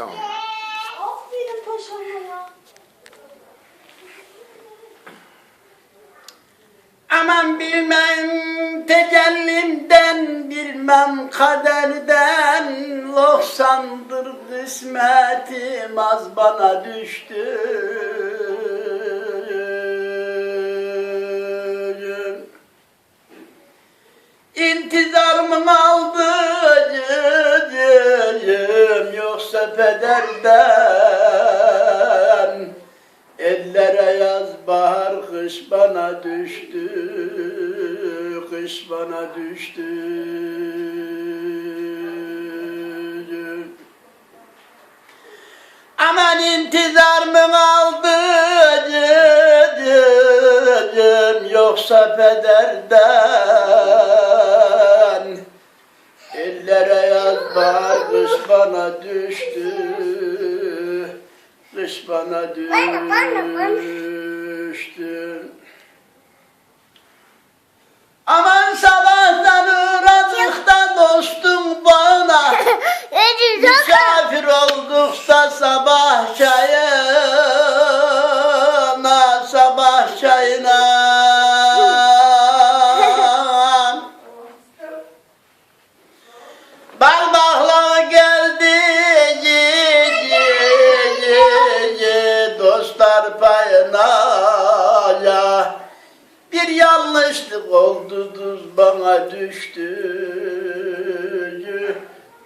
Tamam. Aferin paşama ya. Aman bilmem tecellimden, bilmem kaderden Loksandır kısmetim az bana düştü İntizarımın pederden Ellere yaz bahar kış bana düştü Kış bana düştü. Aman intizar mı aldı Yoksa pederden kış bana düştü. Kış bana düştü dostlar payına ya. Bir yanlışlık oldu tuz bana düştü.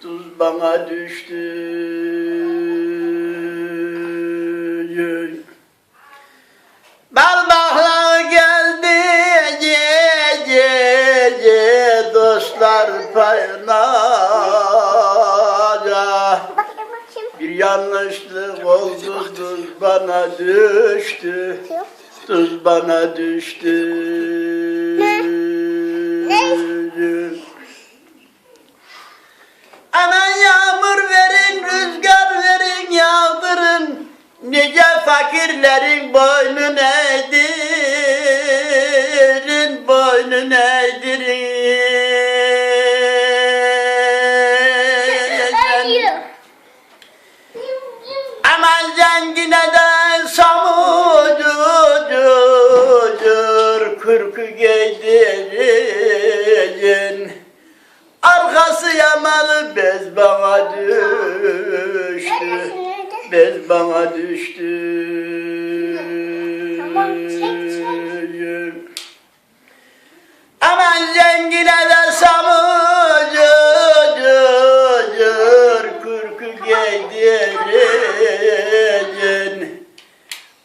Tuz bana düştü yanlışlık oldu tuz bana düştü. Tuz bana düştü. Aman yağmur verin, rüzgar verin, yağdırın. Nice fakirlerin boynun eğdirin, boynun eğdirin. Yamalı bez bana düştü. Bez bana düştü. Aman zengine de samucucur, kürkü giydirin.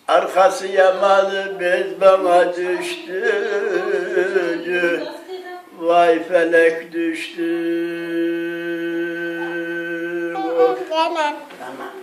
Arkası yamalı bez bana düştü. Vay felek düştü. Hemen.